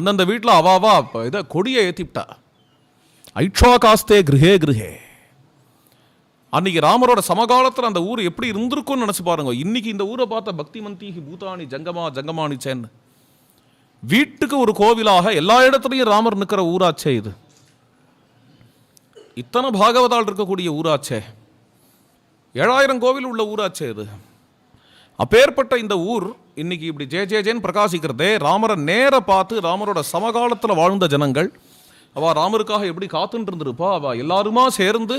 அந்தந்த வீட்டில் அவாவா இதை கொடியை ஏற்றிவிட்டா ஐட்சா காஸ்தே கிருஹே கிருஹே. அன்னைக்கு ராமரோட சமகாலத்தில் அந்த ஊர் எப்படி இருந்திருக்கும்னு நினச்சி பாருங்க. இன்னைக்கு இந்த ஊரை பார்த்த பக்தி மந்தீகி பூதானி ஜங்கமா ஜங்கமானி சேன் வீட்டுக்கு ஒரு கோவிலாக எல்லா இடத்துலையும் ராமர் நிற்கிற ஊராச்சே இது. இத்தனை பாகவதால் இருக்கக்கூடிய ஊராச்சே. ஏழாயிரம் கோவில் உள்ள ஊராச்சே இது. அப்பேற்பட்ட இந்த ஊர் இன்னைக்கு இப்படி ஜே ஜே ஜேன்னு பிரகாசிக்கிறதே ராமரை நேர பார்த்து ராமரோட சமகாலத்தில் வாழ்ந்த ஜனங்கள். அவள் ராமருக்காக எப்படி காத்துட்டு இருந்திருப்பா அவள் எல்லாருமா சேர்ந்து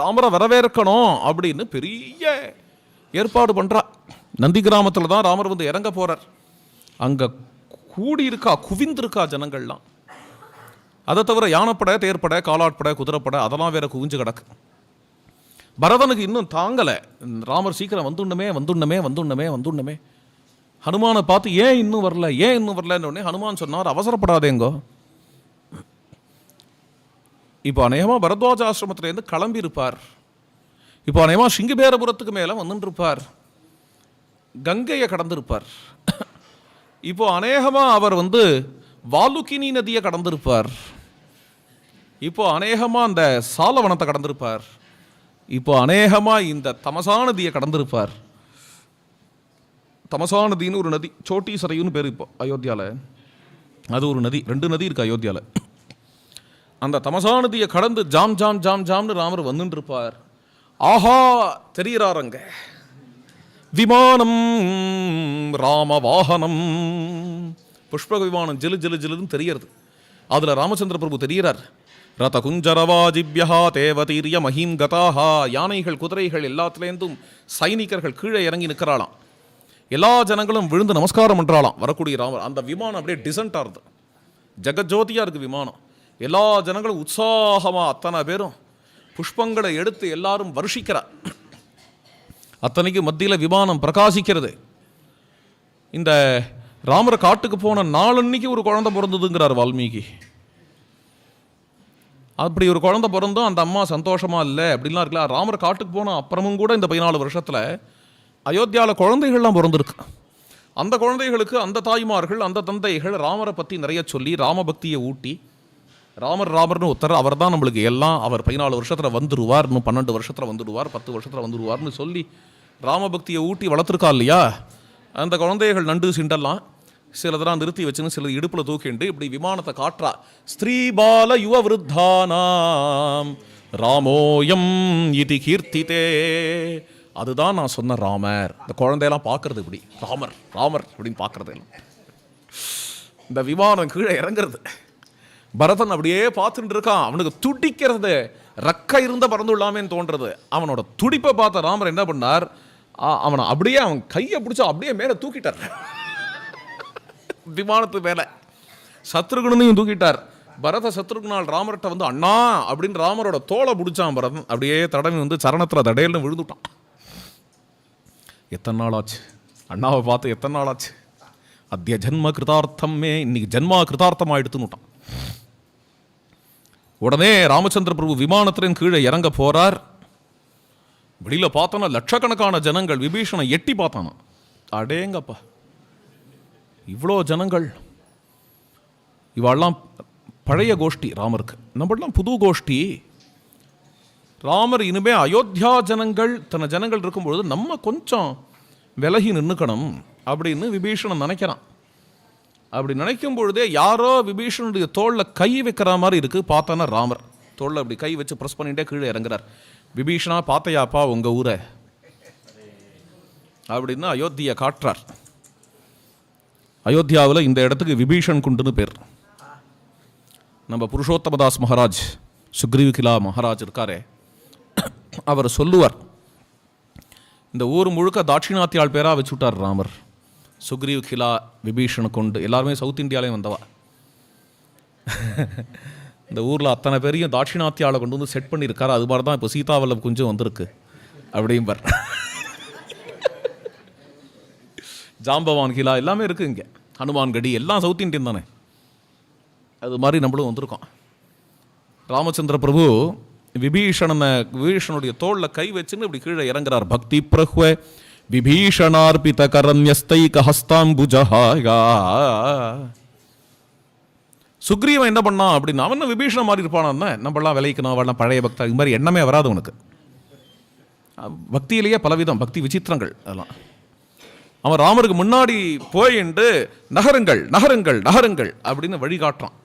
ராமரை வரவேற்கணும் அப்படின்னு பெரிய ஏற்பாடு பண்ணுறா நந்தி கிராமத்தில் தான் ராமர் வந்து இறங்க போகிறார் அங்கே கூடி இருக்கா குவிந்திருக்கா ஜனங்கள்லாம். அதை தவிர யானைப்படை தேர்ப்படை காலாட்படை குதிரைப்படை அதெல்லாம் வேற குவிஞ்சு கிடக்கு. பரதனுக்கு இன்னும் தாங்கலை. ராமர் சீக்கிரம் வந்துடணுமே வந்துடணுமே வந்துடணுமே வந்துடணுமே ஹனுமானை பார்த்து ஏன் இன்னும் வரல? ஏன் இன்னும் வரலன்னு உடனே ஹனுமான் சொன்னார் அவசரப்படாதேங்கோ. இப்போ அநேகமாக பரத்வாஜ ஆசிரமத்திலேருந்து கிளம்பியிருப்பார். இப்போ அநேகமாக சிங்கபேரபுரத்துக்கு மேலே வந்துட்டுருப்பார் கங்கையை கடந்திருப்பார். இப்போ அநேகமாக அவர் வந்து வாலுக்கினி நதியை கடந்திருப்பார். இப்போ அநேகமாக அந்த சாலவனத்தை கடந்திருப்பார். இப்போ அநேகமாக இந்த தமசா நதியை கடந்திருப்பார். தமசா நதின்னு ஒரு நதி சோட்டி சரையுன்னு பேர் இப்போ அயோத்தியாவில் அது ஒரு நதி ரெண்டு நதி இருக்கு அயோத்தியாவில் அந்த தமசா நதியை கடந்து ஜாம் ஜாம் ஜாம் ஜாம்னு ராமர் வந்துட்டு இருப்பார் ஆஹா தெரிகிறாரங்க. விமானம் ராம வாகனம் புஷ்பக விமானம் ஜிலு ஜிலு ஜிலுன்னு தெரியறது அதில் ராமச்சந்திர பிரபு தெரிகிறார். ரத குஞ்சரவாஜிபியா தேவதீரிய மஹீம் கதாஹா யானைகள் குதிரைகள் எல்லாத்துலேருந்தும் சைனிகர்கள் கீழே இறங்கி நிற்கிறாளாம். எல்லா ஜனங்களும் விழுந்து நமஸ்காரம் பண்ணுறாலாம் வரக்கூடிய ராமர் அந்த விமானம் அப்படியே டிசன்ட்டாக ஆகுது ஜெகஜோதியாக இருக்குது விமானம். எல்லா ஜனங்களும் உற்சாகமாக அத்தனை பேரும் புஷ்பங்களை எடுத்து எல்லாரும் வருஷிக்கிறார். அத்தனைக்கு மத்தியில் விமானம் பிரகாசிக்கிறது. இந்த ராமர் காட்டுக்கு போன நாளன்னைக்கு ஒரு குழந்தை பிறந்ததுங்கிறார் வால்மீகி. அப்படி ஒரு குழந்தை பிறந்தும் அந்த அம்மா சந்தோஷமா இல்லை அப்படிலாம் இருக்கலாம் ராமர் காட்டுக்கு போன அப்புறமும் கூட இந்த பதினாலு வருஷத்தில் அயோத்தியாவில் குழந்தைகள்லாம் பிறந்திருக்கு. அந்த குழந்தைகளுக்கு அந்த தாய்மார்கள் அந்த தந்தைகள் ராமரை பற்றி நிறைய சொல்லி ராமபக்தியை ஊட்டி ராமர் ராமர்னு ஒருத்தர் அவர் தான் நம்மளுக்கு எல்லாம் அவர் பதினாலு வருஷத்தில் வந்துடுவார் இன்னும் பன்னெண்டு வருஷத்தில் வந்துடுவார் பத்து வருஷத்தில் வந்துடுவார்னு சொல்லி ராமபக்தியை ஊட்டி வளர்த்துருக்கா இல்லையா? அந்த குழந்தைகள் நண்டு சிண்டெல்லாம் சிலதெல்லாம் நிறுத்தி வச்சுன்னு சிலது இடுப்பில் தூக்கிண்டு இப்படி விமானத்தை காட்டுறா. ஸ்திரீ பால யுவ விருத்தானாம் ராமோயம் இது கீர்த்திதே. அதுதான் நான் சொன்ன ராமர். இந்த குழந்தையெல்லாம் பார்க்கறது இப்படி. ராமர் ராமர் அப்படின்னு பார்க்கறது. எல்லாம் இந்த விமானம் கீழே இறங்குறது. பரதன் அப்படியே பார்த்துட்டு இருக்கான். அவனுக்கு துடிக்கிறது. ரக்க இருந்த பறந்துள்ளாமேன்னு தோன்றது. அவனோட துடிப்பை பார்த்த ராமர் என்ன பண்ணார்? அவனை அப்படியே அவன் கையை பிடிச்சா அப்படியே மேலே தூக்கிட்டார். விமானத்து மேலே. சத்ருகுணனையும் தூக்கிட்டார். பரத சத்ருகுணால் ராமர்கிட்ட வந்து அண்ணா அப்படின்னு ராமரோட தோலை பிடிச்சான் பரதன். அப்படியே தடவி வந்து சரணத்தில் தடையல்னு விழுந்துட்டான். எத்தனை நாள் ஆச்சு அண்ணாவை பார்த்து எத்தனை நாள் ஆச்சு அத்திய ஜென்ம கிருதார்த்தமே இன்னைக்கு ஜென்மா கிருதார்த்தம் ஆயிடுத்துன்னுட்டான் உடனே ராமச்சந்திர பிரபு விமானத்தின் கீழே இறங்க போறார். வெளியில பார்த்தோன்னா லட்சக்கணக்கான ஜனங்கள் விபீஷனை எட்டி பார்த்தானா. அடேங்கப்பா. இவ்வளோ ஜனங்கள். இவாள்லாம் பழைய கோஷ்டி ராமருக்கு. நம்மளாம் புது கோஷ்டி. ராமர் இனிமே அயோத்தியா ஜனங்கள் தன ஜனங்கள் இருக்கும்பொழுது நம்ம கொஞ்சம் விலகி நின்றுக்கணும் அப்படின்னு விபீஷணன் நினைக்கிறான். அப்படி நினைக்கும் பொழுதே யாரோ விபீஷனுடைய தோளில் கை வைக்கிற மாதிரி இருக்கு பார்த்தானா ராமர். தோளில் அப்படி கை வச்சு ப்ரெஸ் பண்ணிட்டே கீழே இறங்குறார். விபீஷணா பார்த்தையாப்பா உங்கள் ஊரை. அப்படின்னு அயோத்தியை காட்டுறார். அயோத்தியாவில் இந்த இடத்துக்கு விபீஷன் குண்டுன்னு பேர். நம்ம புருஷோத்தமதாஸ் மகாராஜ் சுக்ரீவ் கிலா மகாராஜ் இருக்காரே. அவர் சொல்லுவார் இந்த ஊர் முழுக்க தாட்சிணாத்தியால் பேராக வச்சுட்டார் ராமர். சுக்ரீவ் கிலா விபீஷண கொண்டு எல்லாருமே சவுத் இந்தியாலையும் வந்தவா. இந்த ஊரில் அத்தனை பேரையும் தாட்சிணாத்தியாவில் கொண்டு வந்து செட் பண்ணியிருக்காரு. அது மாதிரி தான் இப்போ சீதாவல்லப் குஞ்சும் வந்திருக்கு அப்படிம்பார். ஜாம்பவான் கிலா எல்லாமே இருக்குது இங்கே. ஹனுமான் கடி எல்லாம் சவுத் இந்தியன் தானே. அது மாதிரி நம்மளும் வந்திருக்கோம். ராமச்சந்திர பிரபு விபீஷணனை விபீஷனுடைய தோளில் கை வச்சுன்னு இப்படி கீழே இறங்குறார். பக்தி பிரஹ்வ விபீஷணார்பித கரண்யஸ்தை ஹஸ்தாம்புஜஹாயா சுக்ரீவன் என்ன பண்ணான் அப்படின்னா அவன் விபீஷண மாதிரி இருப்பானா நம்மளாம் விளைக்கணும் அவள்லாம் பழைய பக்தா இது மாதிரி எண்ணமே வராது உனக்கு. பக்தியிலேயே பலவிதம் பக்தி விசித்திரங்கள் அதெல்லாம். அவன் ராமருக்கு முன்னாடி போயிண்டு நகருங்கள் நகருங்கள் நகருங்கள் அப்படின்னு வழிகாட்டுறான்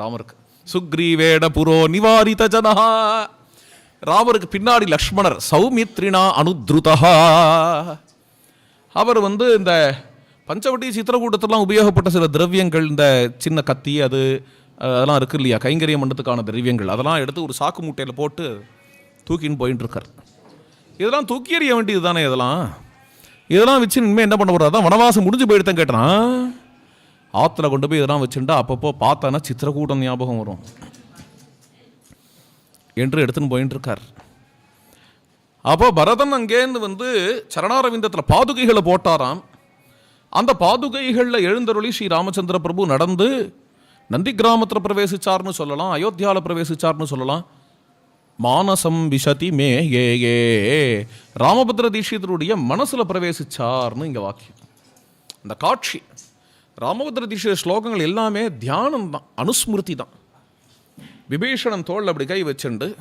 ராமருக்கு. சுக்ரீவேட புரோ நிவாரித ஜனஹா. ராமருக்கு பின்னாடி லக்ஷ்மணர் சௌமித்ரினா அனுத்ருதா அவர் வந்து இந்த பஞ்சவட்டி சித்திரக்கூட்டத்திலாம் உபயோகப்பட்ட சில திரவியங்கள் இந்த சின்ன கத்தி அது அதெல்லாம் இருக்கு இல்லையா? கைங்கரிய மண்டத்துக்கான திரவியங்கள். அதெல்லாம் எடுத்து ஒரு சாக்கு மூட்டையில் போட்டு தூக்கின்னு போயின்னு இருக்கார் இதெல்லாம் தூக்கி எறிய வேண்டியது தானே இதெல்லாம்? இதெல்லாம் வச்சு இனிமேல் என்ன பண்ண போறாரு அதான் வனவாசம் முடிஞ்சு போயிடுதான் கேட்டான்? ஆற்றுல கொண்டு போய் இதெல்லாம் வச்சுட்டா அப்பப்போ பார்த்தானா சித்திரக்கூட்டம் ஞாபகம் வரும். என்று எடுத்துன்னு போயின்னு இருக்கார் அப்போ பரதன் அங்கேருந்து வந்து சரணாரவிந்தத்தில் பாதுகைகளை போட்டாராம். அந்த பாதுகைகளில் எழுந்தருளி ஸ்ரீ ராமச்சந்திர பிரபு நடந்து நந்தி கிராமத்தில் பிரவேசிச்சார்னு சொல்லலாம் அயோத்தியாவில் பிரவேசிச்சார்னு சொல்லலாம். மானசம் விஷதி மே ஏ ஏ ராமபத்ர தீட்சிதருடைய மனசில் பிரவேசிச்சார்னு இங்கே வாக்கியம். அந்த காட்சி ராமபத்ர தீட்சித ஸ்லோகங்கள் எல்லாமே தியானம் தான் அனுஸ்மிருதி தான். விபீஷணன் தோள் அப்படி கை வச்சுண்டு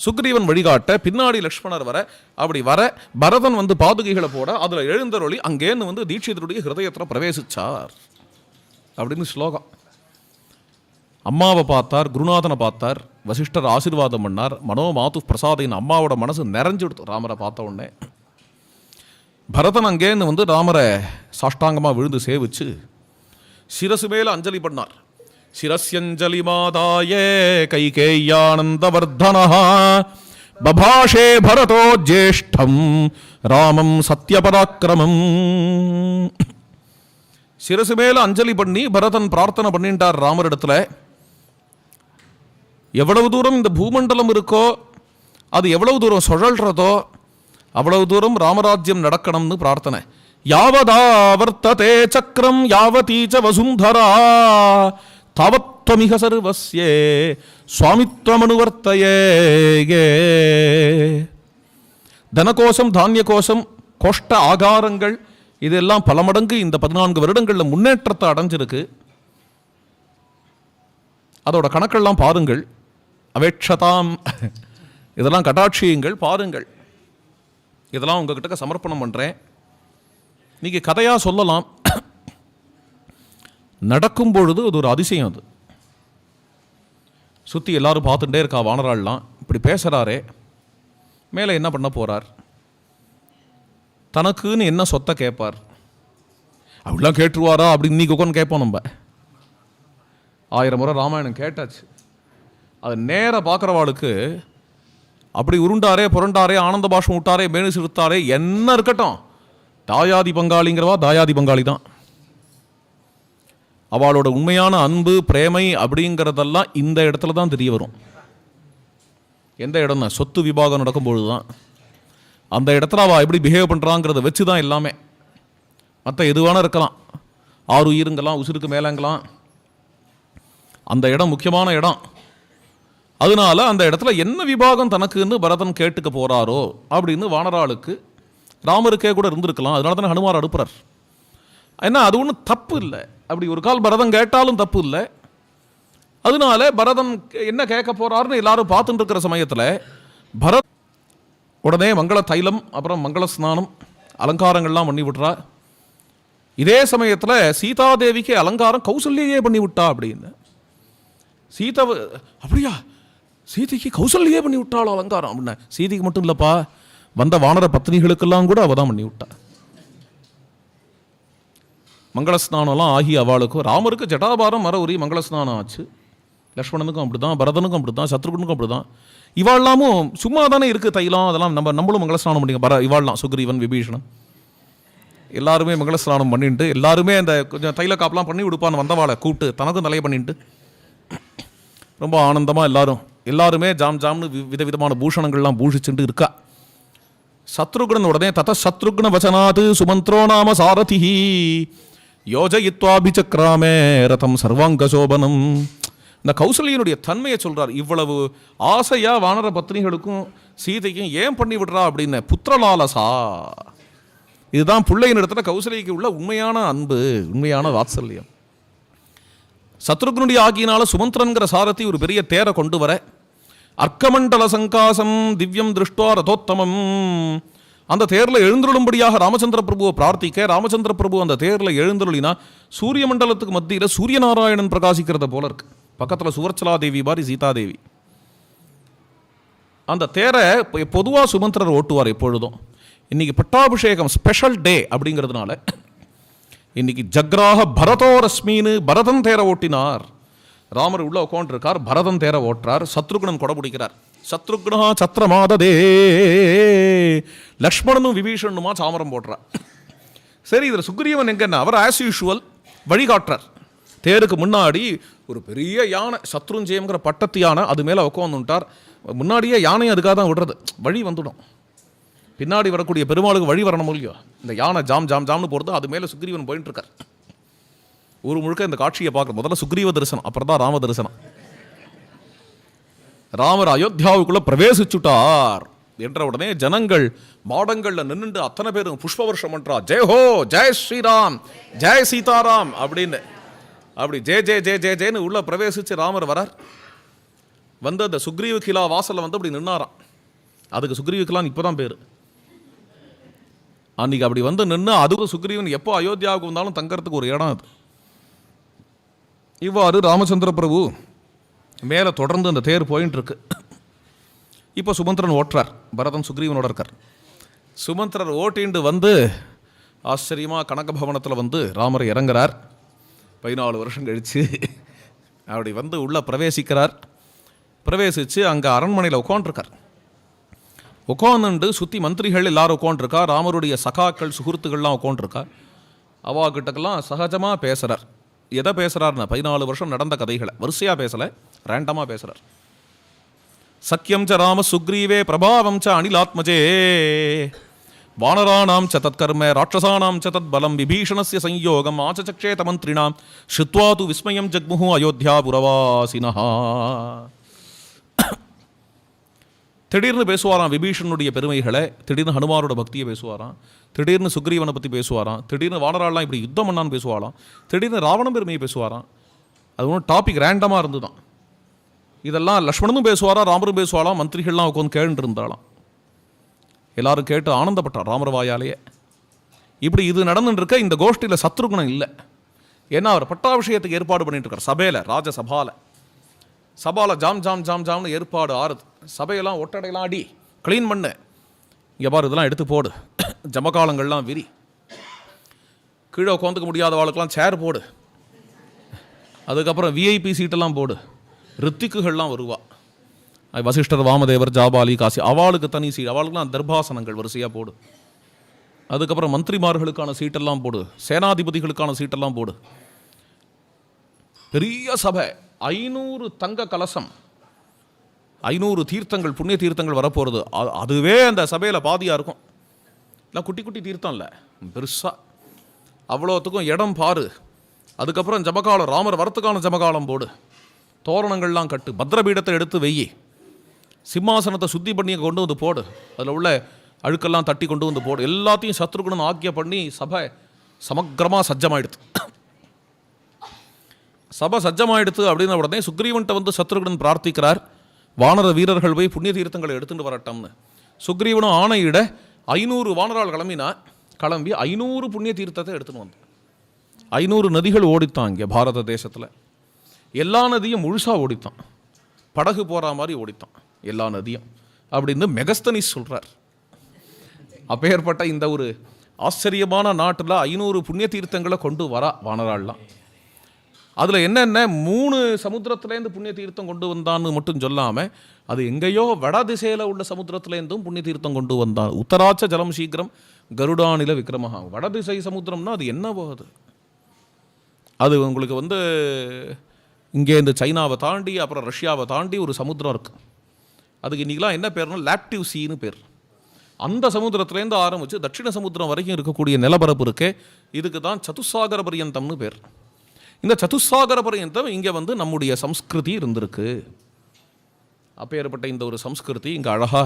சுக்ரீவன் வழிகாட்ட பின்னாடி லக்ஷ்மணர் வர அப்படி வர பரதன் வந்து பாதுகைகளை போட அதில் எழுந்தருளி அங்கேருந்து வந்து தீட்சிதருடைய ஹிருதயத்துல பிரவேசிச்சார். அப்படின்னு ஸ்லோகம். அம்மாவை பார்த்தார் குருநாதனை பார்த்தார் வசிஷ்டர் ஆசீர்வாதம் பண்ணார் மனோ மாத்து பிரசாதின் அம்மாவோட மனசு நிறைஞ்சுடுத்து ராமரை பார்த்த உடனே. பரதன் அங்கேருந்து வந்து ராமரை சாஷ்டாங்கமாக விழுந்து சேவிச்சு சிரசு மேலே அஞ்சலி பண்ணார். சிரஸ்யஞ்சலி மாதாயே கைகேயானந்தவர்தனா பபாஷே பரதோ ஜேஷ்டம் ராமம் சத்யபராக்கிரமம் சிரசு மேல அஞ்சலி பண்ணி பரதன் பிரார்த்தனை பண்ணிட்டார் ராமரிடத்துல எவ்வளவு தூரம் இந்த பூமண்டலம் இருக்கோ அது எவ்வளவு தூரம் சுழல்றதோ அவ்வளவு தூரம் ராமராஜ்யம் நடக்கணும்னு பிரார்த்தனை யாவதா வர்த்ததே சக்கரம் யாவதீச்ச வசுந்தரா தவத்வமிக சர்வஸ்யே சுவாமித்வமனுவர்த்தையே தனகோசம் தானிய கோஷம் கோஷ்ட ஆகாரங்கள் இதெல்லாம் பல மடங்கு இந்த பதினான்கு வருடங்களில் முன்னேற்றத்தை அடைஞ்சிருக்கு. அதோட கணக்கெல்லாம் பாருங்கள். அவேட்சதாம். இதெல்லாம் கட்டாட்சியுங்கள் பாருங்கள். இதெல்லாம் உங்ககிட்ட சமர்ப்பணம் பண்ணுறேன் நீங்கள் கதையாக சொல்லலாம். நடக்கும் பொழுது அது ஒரு அதிசயம் அது. சுற்றி எல்லாரும் பார்த்துட்டே இருக்கா வானராள்லாம். இப்படி பேசுகிறாரே மேலே என்ன பண்ண போகிறார் தனக்குன்னு என்ன சொத்தை கேட்பார்? அப்படிலாம் கேட்டுருவாரா? அப்படின்னு நீ உட்காந்து கேட்போம் நம்ம. ஆயிரம் முறை ராமாயணம் கேட்டாச்சு. அது நேராக பார்க்குறவாளுக்கு அப்படி உருண்டாரே புரண்டாரே ஆனந்த பாஷம் விட்டாரே மேனு சிறுத்தாரே என்ன இருக்கட்டும். தாயாதி பங்காளிங்கிறவா தாயாதி பங்காளி தான் அவளோட உண்மையான அன்பு பிரேமை அப்படிங்கிறதெல்லாம் இந்த இடத்துல தான் தெரிய வரும். எந்த இடம்னா சொத்து விபாகம் நடக்கும்பொழுது தான். அந்த இடத்துல அவள் எப்படி பிஹேவ் பண்ணுறாங்கிறத வச்சு தான் எல்லாமே. மற்ற எது இருக்கலாம். ஆறு உயிருங்கலாம் உசுருக்கு மேலங்கலாம். அந்த இடம் முக்கியமான இடம். அதனால அந்த இடத்துல என்ன விபாகம் தனக்குன்னு பரதன் கேட்டுக்க போகிறாரோ அப்படின்னு வானராளுக்கு ராமருக்கே கூட இருந்திருக்கலாம். அதனால தானே ஹனுமார் அனுப்புறார் ஏன்னா அது ஒன்றும் தப்பு இல்லை. அப்படி ஒரு கால் பரதம் கேட்டாலும் தப்பு இல்லை. அதனால பரதம் என்ன கேட்க போறாருன்னு எல்லாரும் பார்த்துட்டு இருக்கிற சமயத்தில் பரத் உடனே மங்கள தைலம் அப்புறம் மங்கள ஸ்நானம் அலங்காரங்கள்லாம் பண்ணி விட்றா இதே சமயத்தில் சீதாதேவிக்கு அலங்காரம் கௌசல்யே பண்ணி விட்டா அப்படின்னு. சீதா அப்படியா? சீதைக்கு கௌசல்யே பண்ணி விட்டாளோ அலங்காரம்? அப்படின்னா சீதைக்கு மட்டும் இல்லைப்பா. வந்த வானர பத்னிகளுக்கெல்லாம் கூட அவள் தான் பண்ணி விட்டா. மங்களஸ்நானம்லாம் ஆகி அவளுக்கும் ராமருக்கு ஜட்டாபாரம் மர உரி மங்களஸ்நானம் ஆச்சு. லக்ஷ்மணனுக்கும் அப்படிதான் பரதனுக்கும் அப்படி தான் சத்ருகனுக்கும் அப்படிதான் இவாள்லாமும் சும்மா தானே இருக்குது தைலம் அதெல்லாம் நம்ம நம்மளும் மங்கள ஸ்நானம் பண்ணிங்க பர இவாள்லாம் சுக்ரீவன் விபீஷணன். எல்லாருமே மங்களஸ்நானம் பண்ணிட்டு எல்லாருமே அந்த கொஞ்சம் தைல காப்பெலாம் பண்ணி விடுப்பான்னு வந்தவாளை கூப்பிட்டு தனக்கும் தலையை பண்ணிட்டு ரொம்ப ஆனந்தமாக எல்லாரும் எல்லாருமே ஜாம் ஜாம்னு வி- விதவிதமான பூஷணங்கள்லாம் பூஷிச்சுட்டு இருக்கா. சத்ருகுணன் உடனே தத சத்ருகுண வச்சனாத் சுமந்த்ரோ நாம சாரதிஹி. யோஜயித்வாபிச்சக்ராமே ரதம் சர்வாங்கசோபனம். இந்த கௌசல்யனுடைய தன்மையை சொல்கிறார் இவ்வளவு ஆசையாக வானர பத்னிகளுக்கும் சீதைக்கும் ஏன் பண்ணி விடுறா? அப்படின்னு. புத்திரலாலசா. இதுதான் பிள்ளையின் இடத்துல கௌசல்யக்கு உள்ள உண்மையான அன்பு உண்மையான வாத்சல்யம். சத்ருக்னுடைய ஆகியினால சுமந்திரன்கிற சாரதி ஒரு பெரிய தேரை கொண்டு வர. அர்க்கமண்டல சங்காசம் திவ்யம் திருஷ்டோ ரதோத்தமம். அந்த தேரில் எழுந்துருளும்படியாக ராமச்சந்திர பிரபுவை பிரார்த்திக்க ராமச்சந்திர பிரபு அந்த தேரில் எழுந்துருளினா சூரிய மண்டலத்துக்கு மத்தியில் சூரியநாராயணன் பிரகாசிக்கிறத போல இருக்கு. பக்கத்தில் சுவர்ச்சலா தேவி மாதிரி சீதாதேவி. அந்த தேரை பொதுவாக சுமந்திரர் ஓட்டுவார் எப்பொழுதும். இன்றைக்கி பட்டாபிஷேகம் ஸ்பெஷல் டே அப்படிங்கிறதுனால இன்னைக்கு ஜக்ராக பரதோ ரஸ்மின்னு பரதன் தேரை ஓட்டினார். ராமர் உள்ள உட்காந்துருக்கார் பரதன் தேரை ஓட்டுறார் சத்ருகுணன் கொடை பிடிக்கிறார். சத்ருக்னா சத்திரமாததே லக்ஷ்மணனும் விபீஷணனுமா சாமரம் போடுறார் சரி இதில் சுக்ரீவன் எங்கன்னா அவர் ஆஸ் யூஷுவல் வழிகாட்டுறார். தேருக்கு முன்னாடி ஒரு பெரிய யானை சத்ருஞ்சயம்ங்கிற பட்டத்து யானை அது மேலே உட்காந்துட்டார் முன்னாடியே யானையும் அதுக்காக தான் விடுறது. வழி வந்துடும். பின்னாடி வரக்கூடிய பெருமாளுக்கு வழி வரணும் இல்லையோ? இந்த யானை ஜாம் ஜாம் ஜாம்னு போகிறது அது மேலே சுக்ரீவன் போயிட்டுருக்கார் ஊர் முழுக்க இந்த காட்சியை பார்க்குற. முதல்ல சுக்ரீவ தரிசனம் அப்புறம் தான் ராம தரிசனம். ராமர் அயோத்தியாவுக்குள்ளே பிரவேசிச்சுட்டார். என்ற உடனே ஜனங்கள் மாடங்களில் நின்றுண்டு அத்தனை பேரும் புஷ்ப வருஷம் பண்ணுறா ஜெய் ஹோ! ஜெய் ஸ்ரீராம்! ஜெய் சீதாராம்! அப்படின்னு. அப்படி ஜே ஜே ஜே ஜே ஜேன்னு உள்ளே பிரவேசித்து ராமர் வரார். வந்து அந்த சுக்ரீவ கிலா வாசலில் வந்து அப்படி நின்னாராம். அதுக்கு சுக்ரீவ கிலான்னு இப்போ தான் பேர். அன்றைக்கி அப்படி வந்து நின்று அதுவும் சுக்ரீவன் எப்போ அயோத்தியாவுக்கு வந்தாலும் தங்கறதுக்கு ஒரு இடம் அது. இவ்வாறு ராமச்சந்திர பிரபு மேலே தொடர்ந்து அந்த தேர் போயின்னு இருக்கு இப்போ சுமந்திரன் ஓட்டுறார். பரதன் சுக்ரீவனோட இருக்கார். சுமந்திரர் ஓட்டிண்டு வந்து ஆச்சரியமாக கனக பவனத்தில் வந்து ராமர் இறங்குறார். பதினாலு வருஷம் கழித்து அப்படி வந்து உள்ளே பிரவேசிக்கிறார். பிரவேசித்து அங்கே அரண்மனையில் உட்காண்ட்ருக்கார் உட்காந்துண்டு சுற்றி மந்திரிகள் எல்லாரும் உட்காண்ட்ருக்கா ராமருடைய சகாக்கள் சுகுர்த்துகள்லாம் உட்காண்ட்ருக்கா அவாக்கிட்டக்கெல்லாம் சகஜமாக பேசுகிறார் எதை பேசுகிறாருன்னா பதினாலு வருஷம் நடந்த கதைகளை. வரிசையாக பேசலை ரேண்டமாக பேசுகிறார் சக்கியம் ச ராம சுக்ரீவே பிரபாவம் ச அனிலாத்மஜே வானராணாம் ச தத்கர்ம ராட்சசானாம் ச தத் பலம் விபீஷணஸ்ய சம்யோகம் ஆச்சச்சக்ஷே தமந்திரிணாம் ஸ்ருத்வா து விஸ்மயம் ஜக்முஹு அயோத்தியா புரவாசினஹா. திடீர்னு பேசுவாராம் விபீஷனுடைய பெருமைகளை திடீர்னு ஹனுமாரோட பக்தியை பேசுவாராம் திடீர்னு சுக்ரீவனை பற்றி பேசுவாராம் திடீர்னு வானராலாம் இப்படி யுத்தம் பண்ணான்னு பேசுவாராம் திடீர்னு ராவணம் பெருமையை பேசுவாராம். அது ஒன்றும் டாபிக் ரேண்டமாக இருந்துதான். இதெல்லாம் லக்ஷ்மணனும் பேசுவாரா ராமரும் பேசுவாராம் மந்திரிகள்லாம் உட்காந்து கேட்டு இருந்தாலாம் எல்லாரும் கேட்டு ஆனந்தப்பட்டார் ராமர் வாயாலேயே. இப்படி இது நடந்துட்டுருக்க இந்த கோஷ்டியில் சத்ருகுணம் இல்லை. ஏன்னா அவர் பட்டாபிஷேகத்துக்கு ஏற்பாடு பண்ணிட்டு இருக்கார் சபையில் ராஜசபால. சபால ஜாம் ஜாம் ஜாம் ஜாம்னு ஏற்பாடு ஆறுது. சபையெல்லாம் ஒட்டடையெல்லாம் அடி. க்ளீன் பண்ணு. இங்கே பாரு இதெல்லாம் எடுத்து போடு. ஜமகாலங்கள்லாம் விரி. கீழே உட்காந்துக்க முடியாத வாழ்க்கெல்லாம் சேர் போடு. அதுக்கப்புறம் விஐபி சீட்டெல்லாம் போடு. ரித்திக்குகள்லாம் வருவா. வசிஷ்டர் வாமதேவர் ஜாபாலி காசி அவளுக்கு தனி சீட் அவளுக்குலாம் தர்பாசனங்கள் வரிசையாக போடு. அதுக்கப்புறம் மந்திரிமார்களுக்கான சீட்டெல்லாம் போடு. சேனாதிபதிகளுக்கான சீட்டெல்லாம் போடு. பெரிய சபை. ஐநூறு தங்க கலசம். ஐநூறு தீர்த்தங்கள் புண்ணிய தீர்த்தங்கள் வரப்போகிறது அது அதுவே அந்த சபையில் பாதியாக இருக்கும். இல்லை குட்டி குட்டி தீர்த்தம் இல்லை பெருசாக அவ்வளோத்துக்கும் இடம் பாரு. அதுக்கப்புறம் ஜபகாலம் ராமர் வரத்துக்கான ஜபகாலம் போடு. தோரணங்கள்லாம் கட்டு. பத்ரபீடத்தை எடுத்து வெய்யி சிம்மாசனத்தை சுத்தி பண்ணி கொண்டு வந்து போடு. அதில் உள்ள அழுக்கெல்லாம் தட்டி கொண்டு வந்து போடு. எல்லாத்தையும் சத்ருகுணன் ஆக்கிய பண்ணி சபை சமக்கிரமாக சஜ்ஜமாயிடுது. சபை சஜ்ஜமாயிடுத்து அப்படின்ன உடனே சுக்ரீவன்ட்ட வந்து சத்ருகன் பிரார்த்திக்கிறார். வானர வீரர்கள் போய் புண்ணிய தீர்த்தங்களை எடுத்துட்டு வரட்டம்னு. சுக்ரீவனும் ஆணையிட ஐநூறு வானரால் கிளம்பினா கிளம்பி ஐநூறு புண்ணிய தீர்த்தத்தை எடுத்துன்னு வந்தான். ஐநூறு நதிகள் ஓடித்தான் இங்கே பாரத தேசத்தில். எல்லா நதியும் முழுசாக ஓடித்தான். படகு போகிற மாதிரி ஓடித்தான் எல்லா நதியும். அப்படின்னு மெகஸ்தனிஸ் சொல்கிறார் அப்பேற்பட்ட இந்த ஒரு ஆச்சரியமான நாட்டில் ஐநூறு புண்ணிய தீர்த்தங்களை கொண்டு வரா வானராள்லாம். அதில் என்னென்ன மூணு சமுத்திரத்துலேருந்து புண்ணிய தீர்த்தம் கொண்டு வந்தான்னு மட்டும் சொல்லாமல் அது எங்கேயோ வட திசையில் உள்ள சமுத்திரத்துலேருந்தும் புண்ணிய தீர்த்தம் கொண்டு வந்தான் உத்தராட்ச ஜலம் சீக்கிரம் கருடானில விக்ரமஹா வடதிசை சமுத்திரம்னா அது என்னவோ அது. அது உங்களுக்கு வந்து இங்கே இந்த சைனாவை தாண்டி அப்புறம் ரஷ்யாவை தாண்டி ஒரு சமுத்திரம் இருக்குது அதுக்கு இன்றைக்கெலாம் என்ன பேர்னா லாப்டிவ் சீன்னு பேர். அந்த சமுத்திரத்துலேருந்து ஆரம்பித்து தட்சிண சமுத்திரம் வரைக்கும் இருக்கக்கூடிய நிலப்பரப்பு இருக்கே இதுக்கு தான் சதுசாகர பரியந்தம்னு பேர். இந்த சதுசாகர பரியந்தம் இங்கே வந்து நம்முடைய சம்ஸ்கிருதி இருந்திருக்கு. அப்பேற்பட்ட இந்த ஒரு சம்ஸ்கிருதி இங்கே அழகா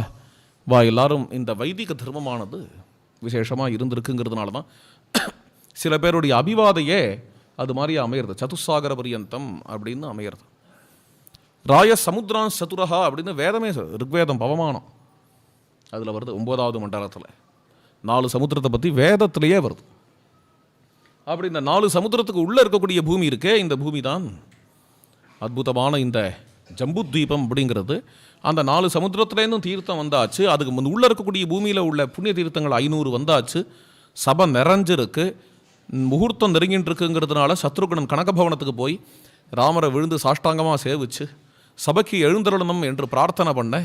வா எல்லாரும் இந்த வைதிக தர்மமானது விசேஷமாக இருந்திருக்குங்கிறதுனால தான் சில பேருடைய அபிவாதையே அது மாதிரி அமையிறது. சதுசாகர பரியந்தம் அப்படின்னு அமையிறது. ராய சமுத்திரான் சதுரஹா அப்படின்னு வேதமே சொல்லுது. ரிக்வேதம் பவமானம். அதில் வருது ஒம்போதாவது மண்டலத்தில். நாலு சமுத்திரத்தை பற்றி வேதத்திலேயே வருது. அப்படி இந்த நாலு சமுத்திரத்துக்கு உள்ளே இருக்கக்கூடிய பூமி இருக்கே இந்த பூமி தான் அற்புதமான இந்த ஜம்பு தீபம் அப்படிங்கிறது. அந்த நாலு சமுத்திரத்துலேருந்தும் தீர்த்தம் வந்தாச்சு. அதுக்கு முன் உள்ளே இருக்கக்கூடிய பூமியில் உள்ள புண்ணிய தீர்த்தங்கள் ஐநூறு வந்தாச்சு. சபை நிறைஞ்சிருக்கு. முகூர்த்தம் நெருங்கின்னு இருக்குங்கிறதுனால சத்ருகுணன் கனகபவனத்துக்கு போய் ராமரை விழுந்து சாஷ்டாங்கமாக சேவிச்சு சபைக்கு எழுந்தருளணும் என்று பிரார்த்தனை பண்ண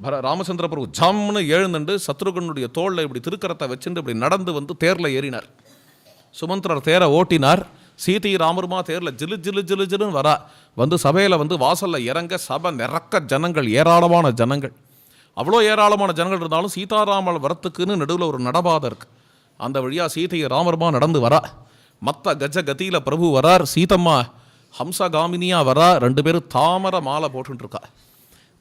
பர ராமச்சந்திர பிரபு ஜம்னு எழுந்துண்டு சத்ருகனுடைய தோளில் இப்படி திருக்கரத்தை வச்சுட்டு இப்படி நடந்து வந்து தேரில் ஏறினார். சுமந்திரர் தேரை ஓட்டினார். சீதை ராமருமா தேரில் ஜிலு ஜிலு ஜிலு ஜிலுன்னு வரா. வந்து சபையில் வந்து வாசலில் இறங்க சபை நிறக்க ஜனங்கள் ஏராளமான ஜனங்கள். அவ்வளோ ஏராளமான ஜனங்கள் இருந்தாலும் சீதாராமல் வரத்துக்குன்னு நடுவில் ஒரு நடபாதை இருக்கு. அந்த வழியாக சீதையை ராமருமா நடந்து வரா. மற்ற கஜ கதியில் பிரபு வரார் சீதம்மா ஹம்சகாமினியாக வரா. ரெண்டு பேரும் தாமரை மாலை போட்டுருக்கா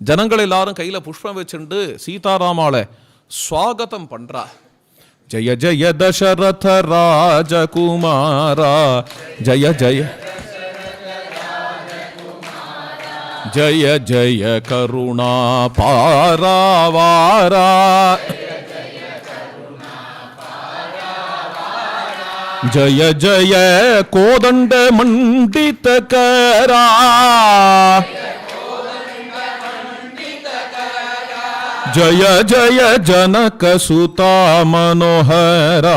ஜனங்கள் எல்லாரும் கையில் புஷ்பம் வச்சுண்டு சீதாராமாவை சுவாகத்தம் பண்ணுறா ஜய ஜய தசரத ராஜகுமாரா ஜய ஜய ஜய ஜய கருணா பாராவாரா ஜய ஜய கோதண்ட மண்டித జయ జయ జనక సుత మనోహర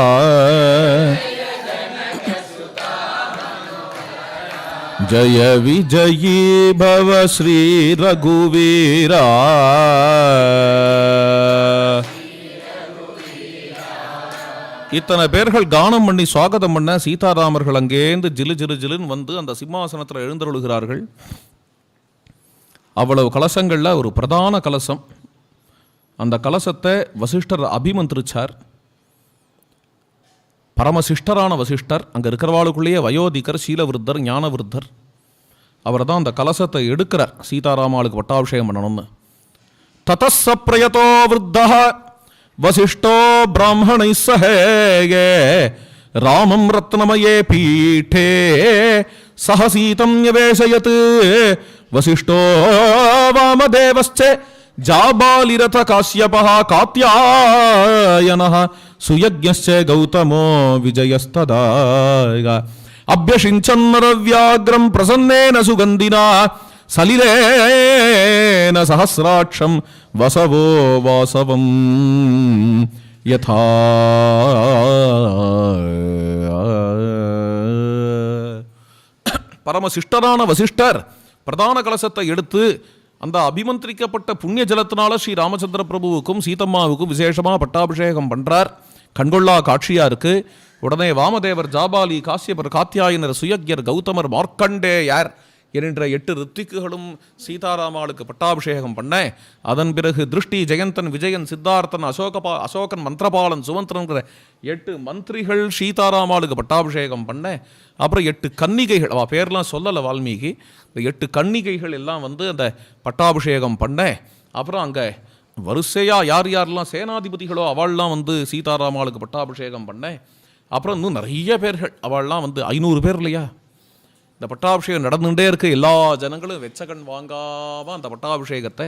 జయ విజయీ భవ శ్రీ రఘువీరా இத்தனை பேர்கள் கானம் பண்ணி சுவாகதம் பண்ண சீதாராமர்கள் அங்கேருந்து ஜிலு ஜிலு ஜிலுன்னு வந்து அந்த சிம்மாசனத்தில் எழுந்தருளுகிறார்கள். அவ்வளவு கலசங்களில் ஒரு பிரதான கலசம். அந்த கலசத்தை வசிஷ்டர் அபிமந்திரிச்சார். பரமசிஷ்டரான வசிஷ்டர் அங்கே இருக்கிறவாளுக்குள்ளேயே வயோதிகர் சீலவிருத்தர் ஞானவிருத்தர் அவர் தான் அந்த கலசத்தை எடுக்கிறார். சீதாராமாளுக்கு பட்டாபிஷேகம் பண்ணணும்னு. ததஸ்ஸ பிரயதோ வசிஷ்டோ பிராமணை சஹேயே ராமம் ரத்னமயே பீட்டே சஹசீதம் சீதம் வசிஷ்டோ வாமதேவஸ்ச ஜாபாலிரத காஸ்யபः காத்தியாயனஹ சுயஜ்ஞஸ்ச கௌதமோ விஜயஸ்ததா அபியஷிஞ்சன்னரவ்யாக்ரம் பிரசன்னேன சுகந்தினா சலிலேன சஹசிராட்சம் வசவோ வாசவம் யதா பரமசிஷ்டரான வசிஷ்டர் பிரதான கலசத்தை எடுத்து அந்த அபிமந்திரிக்கப்பட்ட புண்ணிய ஜலத்தினால ஸ்ரீ ராமச்சந்திர பிரபுவுக்கும் சீதம்மாவுக்கும் விசேஷமாக பட்டாபிஷேகம் பண்றார். கண்கொள்ளா காட்சியாக இருக்குது உடனே வாமதேவர் ஜாபாலி காசியபர் காத்தியாயனர் சுயக்யர் கௌதமர் மார்க்கண்டேயர் என்கின்ற எட்டு ரித்திக்குகளும் சீதாராமாளுக்கு பட்டாபிஷேகம் பண்ண அதன் பிறகு திருஷ்டி ஜெயந்தன் விஜயன் சித்தார்த்தன் அசோகபா அசோகன் மந்திரபாலன் சுமந்திரன்கிற எட்டு மந்திரிகள் சீதாராமாளுக்கு பட்டாபிஷேகம் பண்ண அப்புறம் எட்டு கன்னிகைகள் அவள் பேர்லாம் சொல்லலை வால்மீகி இந்த எட்டு கன்னிகைகள் எல்லாம் வந்து அந்த பட்டாபிஷேகம் பண்ண அப்புறம் அங்கே வரிசையாக யார் யாரெல்லாம் சேனாதிபதிகளோ அவள்லாம் வந்து சீதாராமாளுக்கு பட்டாபிஷேகம் பண்ண அப்புறம் இன்னும் நிறைய பேர்கள் அவள்லாம் வந்து ஐநூறு பேர் இல்லையா? இந்த பட்டாபிஷேகம் நடந்துகிட்டே இருக்கு. எல்லா ஜனங்களும் வெச்சகன் வாங்காம அந்த பட்டாபிஷேகத்தை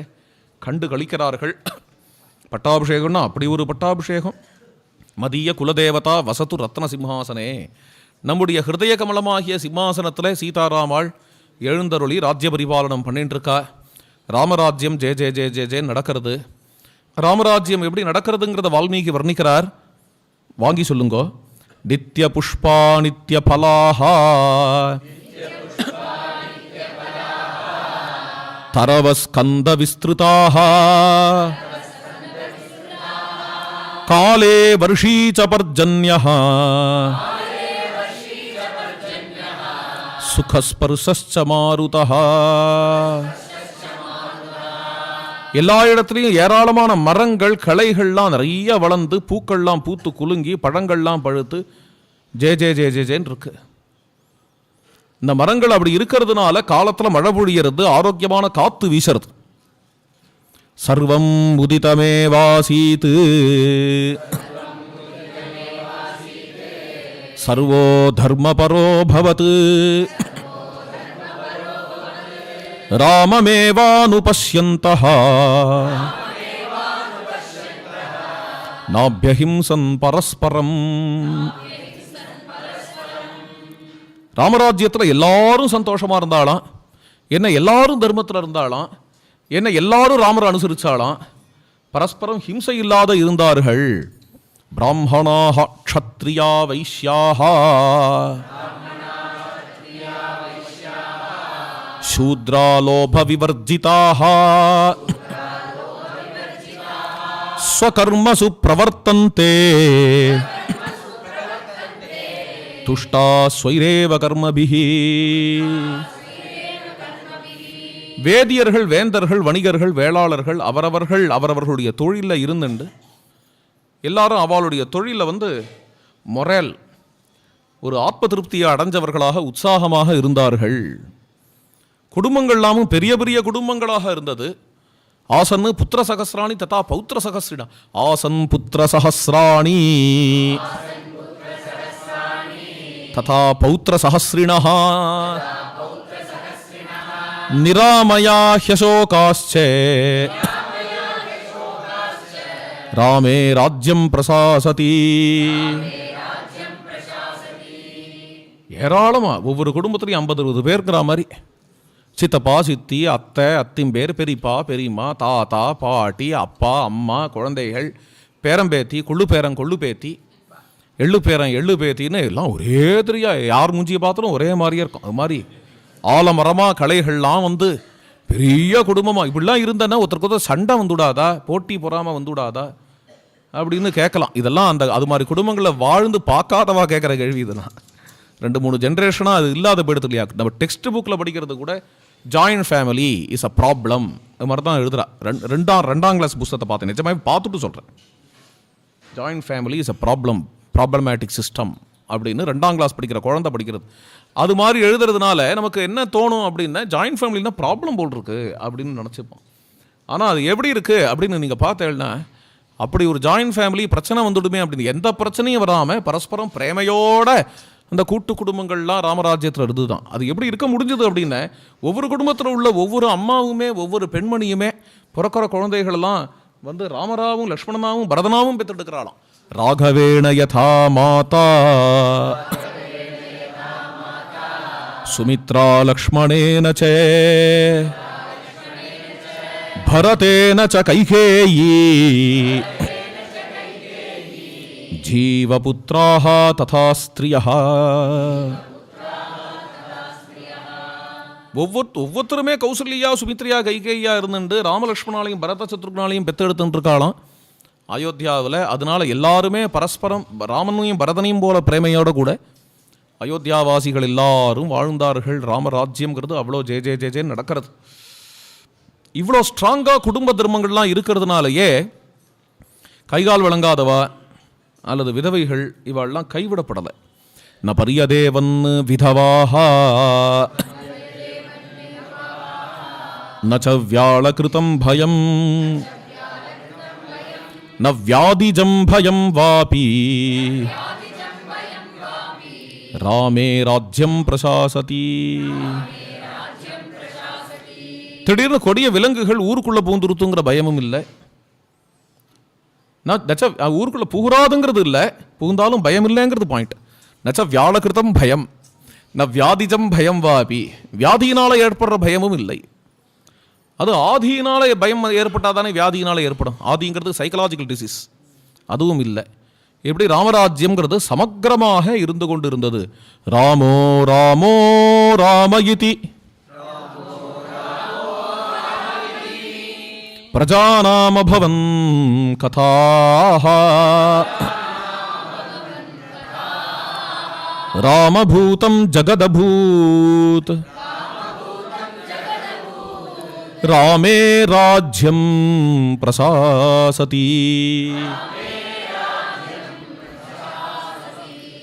கண்டு கழிக்கிறார்கள் பட்டாபிஷேகம்னா அப்படி ஒரு பட்டாபிஷேகம். மதிய குலதேவதா வசத்து ரத்ன சிம்ஹாசனே நம்முடைய ஹிருதய கமலமாகிய சிம்மாசனத்தில் சீதாராமாள் எழுந்தருளி ராஜ்ய பரிபாலனம் பண்ணிட்டு இருக்கா ராமராஜ்யம் ஜே ஜே ஜே ஜே ஜே நடக்கிறது. ராமராஜ்யம் எப்படி நடக்கிறதுங்கிறத வால்மீகி வர்ணிக்கிறார். வாங்கி சொல்லுங்கோ. நித்ய புஷ்பா நித்ய பலாஹா. தரவஸ்கந்த விஸ்திருதாக காலே வருஷீ ச பர்ஜன்யः சுகஸ்பர்சஸ்ச எல்லா இடத்துலையும் ஏராளமான மரங்கள் களைகள்லாம் நிறைய வளர்ந்து பூக்கள்லாம் பூத்து குலுங்கி பழங்கள்லாம் பழுத்து ஜே ஜே ஜே ஜே ஜேன்னு இருக்குது இந்த மரங்கள் அப்படி இருக்கிறதுனால காலத்துல மழை பொழியறது ஆரோக்கியமான காத்து வீசுறது சர்வம் உதிதமே வாசீத்து सर्वो धर्मपरो भवत् राममेवानुपश्यन्तः नाभ्यहिंसन् परस्परम् ராமராஜ்யத்தில் எல்லாரும் சந்தோஷமா இருந்தாலாம் என்ன எல்லாரும் தர்மத்தில் இருந்தாலாம் என்ன எல்லாரும் ராமரை அனுசரிச்சாலாம் பரஸ்பரம் ஹிம்சை இல்லாத இருந்தார்கள் பிராமணாக க்ஷத்ரியா வைஷ்யாக शूद्रा लोभविवर्जिताः स्वकर्मसु प्रवर्तन्ते துஷ்டா ஸ்வைரேவ கர்மபிஹி வேதியர்கள் வேந்தர்கள் வணிகர்கள் வேளாளர்கள் அவரவர்கள் அவரவர்களுடைய தொழிலில் இருந்துண்டு எல்லாரும் அவளுடைய தொழிலில் வந்து மொரல் ஒரு ஆத்ம திருப்தியை அடைஞ்சவர்களாக உற்சாகமாக இருந்தார்கள். குடும்பங்கள்லாமும் பெரிய பெரிய குடும்பங்களாக இருந்தது. ஆசன் புத்திர சகசிராணி ததா பௌத்திர சகசிரிடா ஆசன் புத்திர சகசிராணி. ததா பௌத்திர சகசிரிணா நிராமயா ஹியசோகாச்சே ராமே ராஜ்யம் பிரசாசதி ஏராளமாக ஒவ்வொரு குடும்பத்துலையும் ஐம்பது அறுபது பேருங்கிற மாதிரி. சித்தப்பா சித்தி அத்தை அத்தின் பேர் பெரியப்பா பெரியம்மா தாத்தா பாட்டி அப்பா அம்மா குழந்தைகள் பேரம்பேத்தி கொள்ளு பேரம் கொள்ளு பேத்தி. எள்ளு பேரன் எள்ளு பேத்தின்னு எல்லாம் ஒரே தெரியா யார் மூஞ்சியை பார்த்தாலும் ஒரே மாதிரியே இருக்கும். அது மாதிரி ஆலமரமாக கலைகள்லாம் வந்து பெரிய குடும்பமாக இப்படிலாம் இருந்தேன்னா ஒருத்தருக்கு ஒருத்தர் சண்டை வந்துவிடாதா? போட்டி பொறாமல் வந்துவிடாதா? அப்படின்னு கேட்கலாம். இதெல்லாம் அந்த அது மாதிரி குடும்பங்களை வாழ்ந்து பார்க்காதவா கேட்குற கேள்வி இதெல்லாம். ரெண்டு மூணு ஜென்ரேஷனாக அது இல்லாத போயிடுது இல்லையா? நம்ம டெக்ஸ்ட் புக்கில் படிக்கிறது கூட joint family is a problem அது மாதிரி தான் எழுதுறா. ரெண்டு ரெண்டாம் ரெண்டாம் கிளாஸ் புஸ்தத்தை பார்த்தேன் நிஜமாவே பார்த்துட்டு சொல்கிறேன் joint family is a problem problematic system அப்படின்னு ரெண்டாம் கிளாஸ் படிக்கிற குழந்தை படிக்கிறது. அது மாதிரி எழுதுறதுனால நமக்கு என்ன தோணும் அப்படின்னா ஜாயின்ட் ஃபேமிலினா ப்ராப்ளம் போல் இருக்கு அப்படின்னு நினச்சிப்போம். ஆனால் அது எப்படி இருக்குது அப்படின்னு நீங்கள் பார்த்தேன்னா அப்படி ஒரு ஜாயின்ட் ஃபேமிலி பிரச்சனை வந்துடுமே அப்படின்னு எந்த பிரச்சனையும் வராமல் பரஸ்பரம் பிரேமையோட அந்த கூட்டு குடும்பங்கள்லாம் ராமராஜ்யத்தில் இருந்து தான் அது எப்படி இருக்க முடிஞ்சது அப்படின்னா ஒவ்வொரு குடும்பத்தில் உள்ள ஒவ்வொரு அம்மாவுமே ஒவ்வொரு பெண்மணியுமே பிறக்கிற குழந்தைகளெல்லாம் வந்து ராமராவும் லக்ஷ்மணனாவும் பரதனாவும் பெற்றெடுக்கிறாளாம். ராகவேண யதா மாதா சுமித்ரா லக்ஷ்மணேன ச भरतेन च कैकेयी जीवपुत्राः तथा स्त्रियः ஒவ்வொரு ஒவ்வொருத்தருமே கௌசல்யா சுமித்ரியா கைகேயா இருந்துட்டு ராமலக்ஷ்மணாலையும் பரத சத்ருக்னாலையும் பெத்தெடுத்துட்டு இருக்காளாம் அயோத்தியாவில் அதனால எல்லாருமே பரஸ்பரம் ராமனையும் பரதனையும் போல பிரேமையோட கூட அயோத்தியாவாசிகள் எல்லாரும் வாழ்ந்தார்கள். ராமராஜ்யம்ங்கிறது அவ்வளோ ஜே ஜே ஜே ஜே நடக்கிறது. இவ்வளோ ஸ்ட்ராங்காக குடும்ப தர்மங்கள்லாம் இருக்கிறதுனாலயே கைகால் வழங்காதவா அல்லது விதவைகள் இவாள்லாம் கைவிடப்படலை. ந பரியதேவன் விதவாஹா. ந வியாழ கிருதம் பயம். ந வியாதிஜம் பயம் வாபி ராமே ராஜ்யம் பிரசாசதி திடீர்னு கொடிய விலங்குகள் ஊருக்குள்ளே பூந்துருத்துங்கிற பயமும் இல்லை. நான் நச்ச ஊருக்குள்ளே புகுறாதுங்கிறது இல்லை. புகுந்தாலும் பயம் இல்லைங்கிறது பாயிண்ட் நச்ச வியாழகிருதம் பயம். ந வியாதிஜம் பயம் வாபி. வியாதியினால் ஏற்படுற பயமும் இல்லை. அது ஆதியினால் பயம் ஏற்பட்டால் தானே வியாதியினால் ஏற்படும். ஆதிங்கிறது சைக்கலாஜிக்கல் டிசீஸ் அதுவும் இல்லை. எப்படி ராமராஜ்யம்ங்கிறது சமக்கிரமாக இருந்து கொண்டு இருந்தது ராமோ ராமோ ராமயிதி. பிரஜாநாமபவன் கதாக ராமபூதம் ஜகதபூத். ராமே ராஜ்யம் பிரசாசதி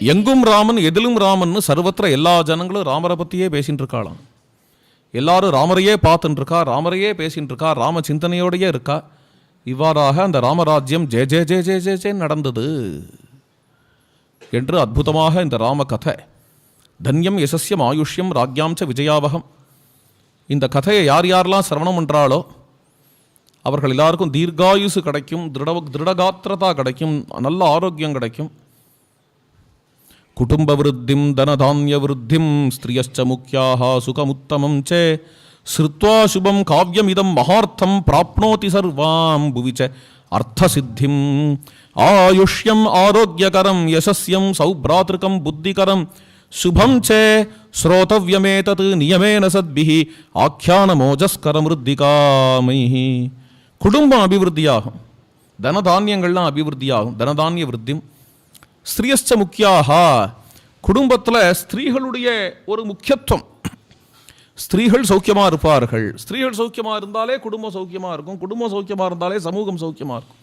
எங்கும் ராமன் எதிலும் ராமன் சர்வத்திர எல்லா ஜனங்களும் ராமரை பற்றியே பேசிகிட்டு இருக்காளாம் எல்லாரும் ராமரையே பார்த்துட்டுருக்கா ராமரையே பேசிகிட்டுருக்கா ராம சிந்தனையோடையே இருக்கா? இவ்வாறாக அந்த ராமராஜ்யம் ஜே ஜே ஜே ஜே ஜே ஜே நடந்தது என்று அற்புதமாக இந்த ராம கதை. தன்யம் யசஸ்யம் ஆயுஷ்யம் ராஜ்யாம் ச விஜயாவகம். இந்த கதையை யார் யாரெல்லாம் சிரவணம் பண்ணுறாளோ அவர்கள் எல்லாருக்கும் தீர்காயுசு கிடைக்கும் திருட திருடகாத்திரதா கிடைக்கும் நல்ல ஆரோக்கியம் கிடைக்கும். குடும்ப விருத்திம் தனதானிய விருத்திம் ஸ்திரியச்ச முக்கியாக சுகமுத்தமம் சே ஸ்ருத்வா சுபம் காவியமிதம் மகார்த்தம் பிராப்னோதி சர்வாம் புவிச்ச ச அர்த்தசித்திம். ஆயுஷ்யம் ஆரோக்கியகரம் யசஸ்யம் சௌப்ராத்ருகம் புத்திகரம் சுபம் சே ஸ்ரோதவ்யமேதத் நியமேன சத்பிஹி ஆக்கியானமோஜஸ்கரம் விருத்திகாமைஹி குடும்பம் அபிவிருத்தியாகும் தனதானியங்கள்லாம் அபிவிருத்தியாகும் தனதானிய விருத்தியும் ஸ்ரீயஸ்ச முக்கியாகா குடும்பத்தில் ஸ்திரீகளுடைய ஒரு முக்கியத்துவம். ஸ்திரீகள் சௌக்கியமாக இருப்பார்கள். ஸ்திரீகள் சௌக்கியமாக இருந்தாலே குடும்பம் சௌக்கியமாக இருக்கும். குடும்பம் சௌக்கியமாக இருந்தாலே சமூகம் சௌக்கியமாக இருக்கும்.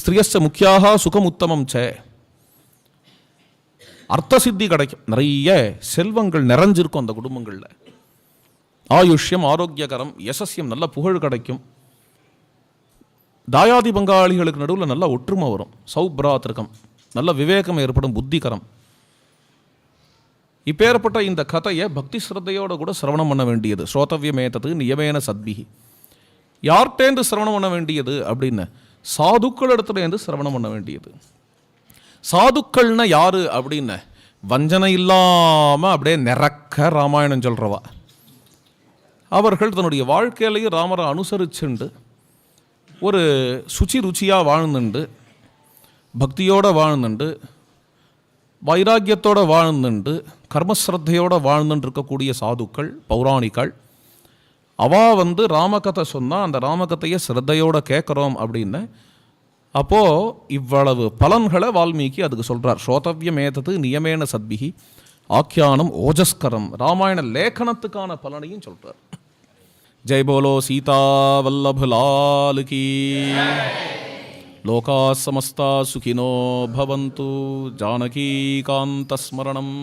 ஸ்திரீயஸ்ச முக்கியாக சுகம் உத்தமம் சே. அர்த்த சித்தி கிடைக்கும். நிறைய செல்வங்கள் நிறைஞ்சிருக்கும் அந்த குடும்பங்களில். ஆயுஷ்யம் ஆரோக்கியகரம் யசஸ்யம் நல்ல புகழ் கிடைக்கும். தாயாதி பங்காளிகளுக்கு நடுவில் நல்ல ஒற்றுமை வரும். சௌப்ராத்திருக்கம் நல்ல விவேகம் ஏற்படும் புத்திகரம். இப்பேற்பட்ட இந்த கதையை பக்தி சிரத்தையோடு கூட சிரவணம் பண்ண வேண்டியது. ஸ்ரோதவியமேதது நியமேன சத்பிகி. யார்கிட்டேந்து சிரவணம் பண்ண வேண்டியது அப்படின்னு சாதுக்கள் இடத்துலேருந்து சிரவணம் பண்ண வேண்டியது. சாதுக்கள்னா யாரு அப்படின்னு? வஞ்சனை இல்லாமல் அப்படியே நிறக்க ராமாயணம் சொல்கிறவா அவர்கள் தன்னுடைய வாழ்க்கையிலையும் ராமரை அனுசரிச்சுண்டு ஒரு சுச்சி ருச்சியாக வாழ்ந்துண்டு பக்தியோடு வாழ்ந்துண்டு வைராக்கியத்தோட வாழ்ந்துண்டு கர்மஸ்ரத்தையோடு வாழ்ந்துட்டு இருக்கக்கூடிய சாதுக்கள் பௌராணிகள் அவா வந்து ராமகதை சொன்னால் அந்த ராமகதையை ஸ்ரத்தையோடு கேட்குறோம் அப்படின்னு அப்போது இவ்வளவு பலன்களை வால்மீகி அதுக்கு சொல்கிறார் ஸ்ரோதவியம் ஏதது நியமேன சத்பிகி ஆக்கியானம் ஓஜஸ்கரம் ராமாயண லேఖனத்துக்கான பலனையும் சொல்கிறார் ஜெய்போலோ சீதா வல்லபுலாலுகி லோகா சமஸ்தா சுகினோ பவந்து ஜானகீகாந்த ஸ்மரணம்